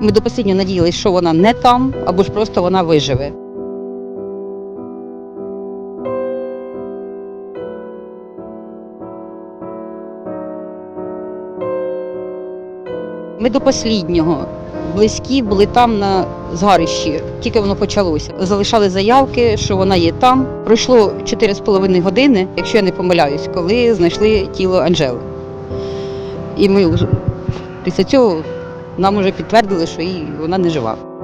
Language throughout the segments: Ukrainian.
Ми до останнього надіялися, що вона не там, або ж просто вона виживе. Ми до останнього близькі були там на згарищі, тільки воно почалося. Залишали заявки, що вона є там. Пройшло 4,5 години, якщо я не помиляюсь, коли знайшли тіло Анжели. І ми після цього нам вже підтвердили, що її вона не жива.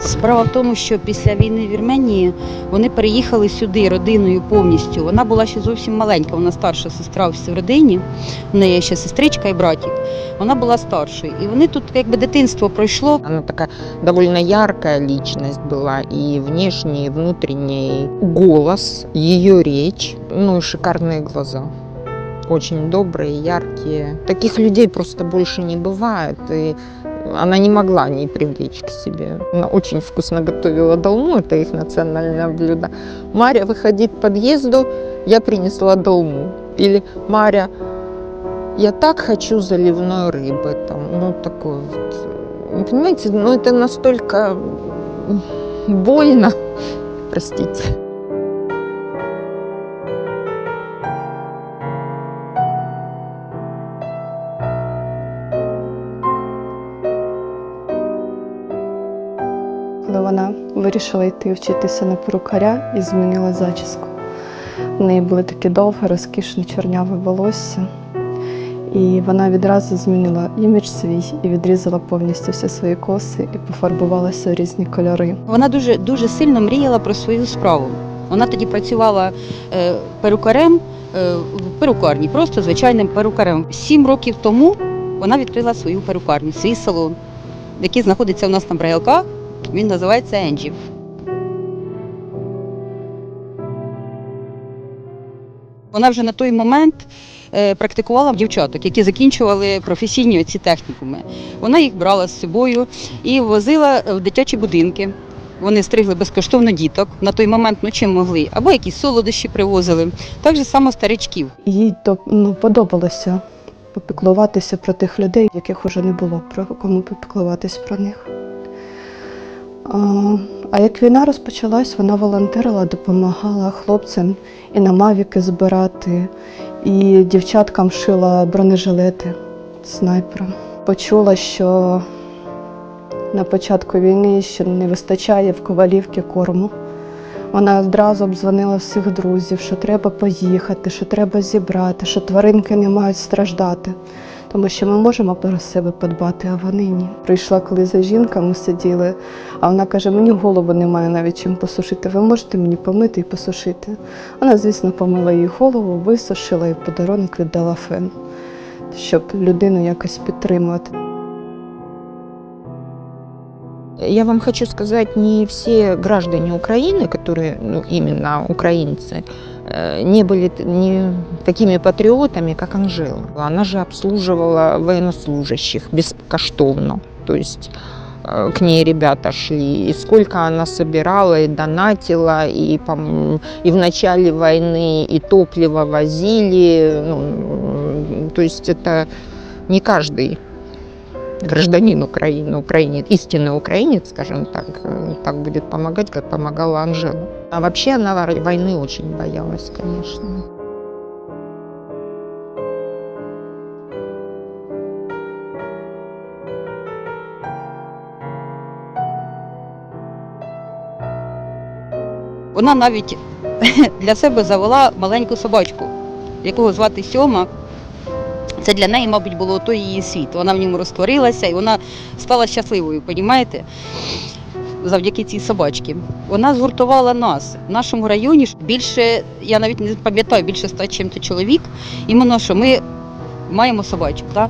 Справа в тому, що після війни в Вірменії вони переїхали сюди родиною повністю. Вона була ще зовсім маленька, вона старша сестра в родині, в неї є ще сестричка і братик. Вона була старшою. І вони тут якби дитинство пройшло. Она такая довольно яркая личность была, и внешний, и внутренний голос, ее речь, ну и шикарные глаза. Очень добрые, яркие. Таких людей просто больше не бывает, и она не могла не привлечь к себе. Она очень вкусно готовила долму, это их национальное блюдо. Маря выходит к подъезду, я принесла долму. Или Маря, я так хочу заливной рыбы, там, ну такой вот. Вы Понимаете, ну это настолько м, больно, простите. Коли вона вирішила йти вчитися на перукаря і змінила зачіску. В неї були такі довге, розкішне чорняве волосся. І вона відразу змінила імідж свій і відрізала повністю всі свої коси і пофарбувалася в різні кольори. Вона дуже дуже сильно мріяла про свою справу. Вона тоді працювала е, перукарем е, в перукарні, просто звичайним перукарем. Сім років тому вона відкрила свою перукарню, свій салон, який знаходиться у нас на Брайлках. Він називається Енджі. Вона вже на той момент е, практикувала дівчаток, які закінчували професійні ці технікуми. Вона їх брала з собою і возила в дитячі будинки. Вони стригли безкоштовно діток на той момент, ну чим могли, або якісь солодощі привозили, так же само старичків. Їй то ну, подобалося попіклуватися про тих людей, яких уже не було, про кому попіклуватись про них. А, як війна розпочалась, вона волонтерила, допомагала хлопцям і на мавіки збирати, і дівчаткам шила бронежилети снайпера. Почула, що на початку війни ще не вистачає в Ковалівці корму. Вона одразу обдзвонила всіх друзів, що треба поїхати, що треба зібрати, що тваринки не мають страждати, тому що ми можемо про себе подбати, а вони ні. Прийшла коли за жінка, сиділи, а вона каже: мені голову немає навіть чим посушити. Ви можете мені помити і посушити. Вона, звісно, помила їй голову, висушила і подарунок віддала фен, щоб людину якось підтримувати. Я вам хочу сказать, не все граждане Украины, которые ну, именно украинцы, э, не были не такими патриотами, как Анжела. Она же обслуживала военнослужащих бескоштовно. То есть э, к ней ребята шли, и сколько она собирала и донатила, и, и в начале войны, и топливо возили. Ну, то есть это не каждый гражданин Украины, украинец, истинный украинец, скажем так, э, так будет помогать, как помогала Анжела. А вообще она вор- войны очень боялась, конечно. Вона навіть для себе завела маленьку собачку, якого звати Сьома. Це для неї, мабуть, було той її світ. Вона в ньому розтворилася і вона стала щасливою, розумієте? Завдяки цій собачці. Вона згуртувала нас в нашому районі більше, я навіть не пам'ятаю, більше ста чим-то чоловік. Іменно що ми маємо собачок. Так?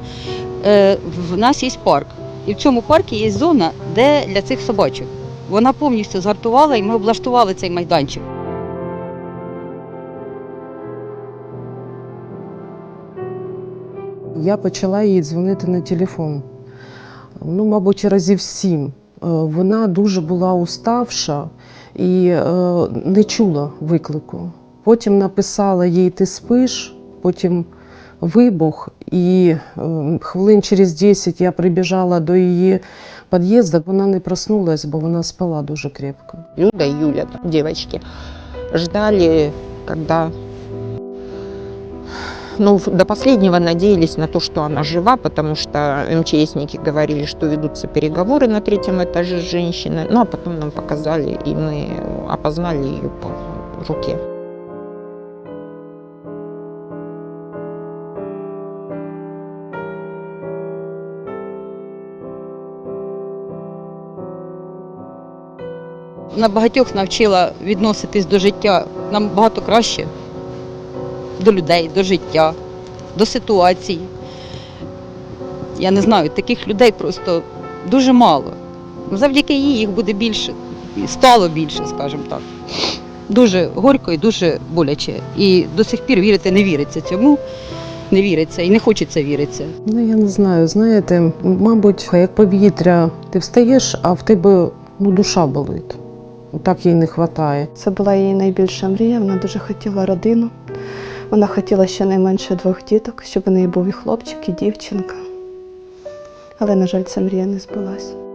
Е, в нас є парк. І в цьому парку є зона, де для цих собачок. Вона повністю згартувала і ми облаштували цей майданчик. Я почала їй дзвонити на телефон. Ну, мабуть, разів сім. Е, Вона дуже була уставша і е, не чула виклику. Потім написала їй ти спиш, потім вибух, і е, хвилин через 10 я прибіжала до її під'їзду. Вона не проснулась, бо вона спала дуже крепко. Люда и Юля, девочки, ждали, когда... Ну, до последнего надеялись на то, что она жива, потому что МЧСники говорили, что ведутся переговоры на третьем этаже с женщиной. Ну, а потом нам показали, и мы опознали ее по руке. Вона багатьох навчила відноситись до життя набагато краще, до людей, до життя, до ситуацій. Я не знаю, таких людей просто дуже мало. Завдяки їй їх буде більше, стало більше, скажімо так. Дуже горько і дуже боляче. І до сих пір вірити не віриться цьому, не віриться і не хочеться віритися. Ну, я не знаю, знаєте, мабуть, як повітря, ти встаєш, а в тебе ну, душа болить. Так їй не вистачає. Це була її найбільша мрія. Вона дуже хотіла родину. Вона хотіла щонайменше двох діток, щоб у неї був і хлопчик, і дівчинка. Але, на жаль, ця мрія не збулася.